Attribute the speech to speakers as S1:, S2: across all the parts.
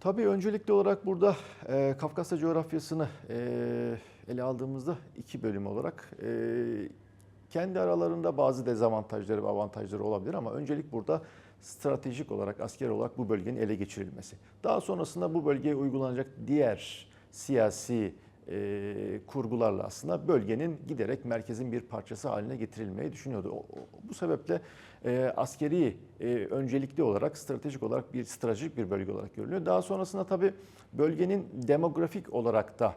S1: Tabii öncelikli olarak burada e, Kafkasya coğrafyasını e, ele aldığımızda iki bölüm olarak e, kendi aralarında bazı dezavantajları ve avantajları olabilir ama öncelik burada stratejik olarak, asker olarak bu bölgenin ele geçirilmesi. Daha sonrasında bu bölgeye uygulanacak diğer siyasi e, kurgularla aslında bölgenin giderek merkezin bir parçası haline getirilmeyi düşünüyordu. O- o- bu sebeple e, askeri e, öncelikli olarak, stratejik olarak bir stratejik bir bölge olarak görülüyor. Daha sonrasında tabii bölgenin demografik olarak da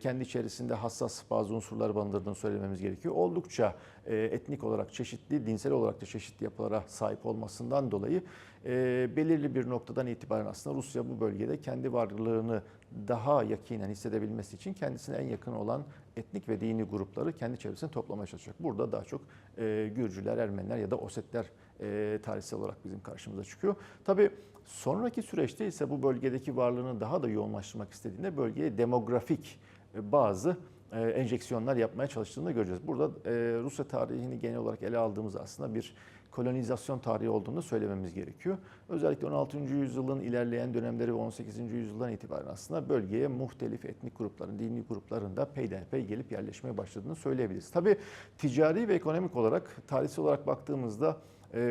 S1: kendi içerisinde hassas bazı unsurlar barındırdığını söylememiz gerekiyor. Oldukça e, etnik olarak çeşitli, dinsel olarak da çeşitli yapılara sahip olmasından dolayı e, belirli bir noktadan itibaren aslında Rusya bu bölgede kendi varlığını daha yakinen hissedebilmesi için kendisine en yakın olan etnik ve dini grupları kendi çevresine toplamaya çalışacak. Burada daha çok e, Gürcüler, Ermeniler ya da Osetler tarihsel olarak bizim karşımıza çıkıyor. Tabii sonraki süreçte ise bu bölgedeki varlığını daha da yoğunlaştırmak istediğinde bölgeye demografik e, bazı e, enjeksiyonlar yapmaya çalıştığını göreceğiz. Burada e, Rusya tarihini genel olarak ele aldığımız aslında bir kolonizasyon tarihi olduğunu söylememiz gerekiyor. Özellikle 16. yüzyılın ilerleyen dönemleri ve 18. yüzyıldan itibaren aslında bölgeye muhtelif etnik grupların, dini grupların da peyderpey gelip yerleşmeye başladığını söyleyebiliriz. Tabii ticari ve ekonomik olarak, tarihsel olarak baktığımızda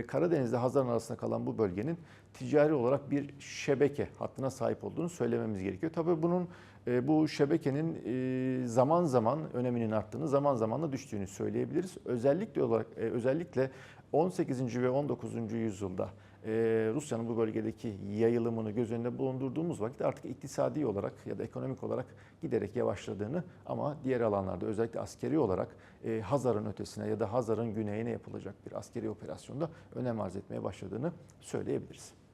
S1: Karadeniz'de Hazar'ın arasında kalan bu bölgenin ticari olarak bir şebeke hattına sahip olduğunu söylememiz gerekiyor. Tabii bunun e, bu şebekenin e, zaman zaman öneminin arttığını, zaman zaman da düştüğünü söyleyebiliriz. Özellikle olarak e, özellikle 18. ve 19. yüzyılda e, Rusya'nın bu bölgedeki yayılımını göz önünde bulundurduğumuz vakit artık iktisadi olarak ya da ekonomik olarak giderek yavaşladığını ama diğer alanlarda özellikle askeri olarak e, Hazar'ın ötesine ya da Hazar'ın güneyine yapılacak bir askeri operasyonda önem arz etmeye başladığını söyleyebiliriz.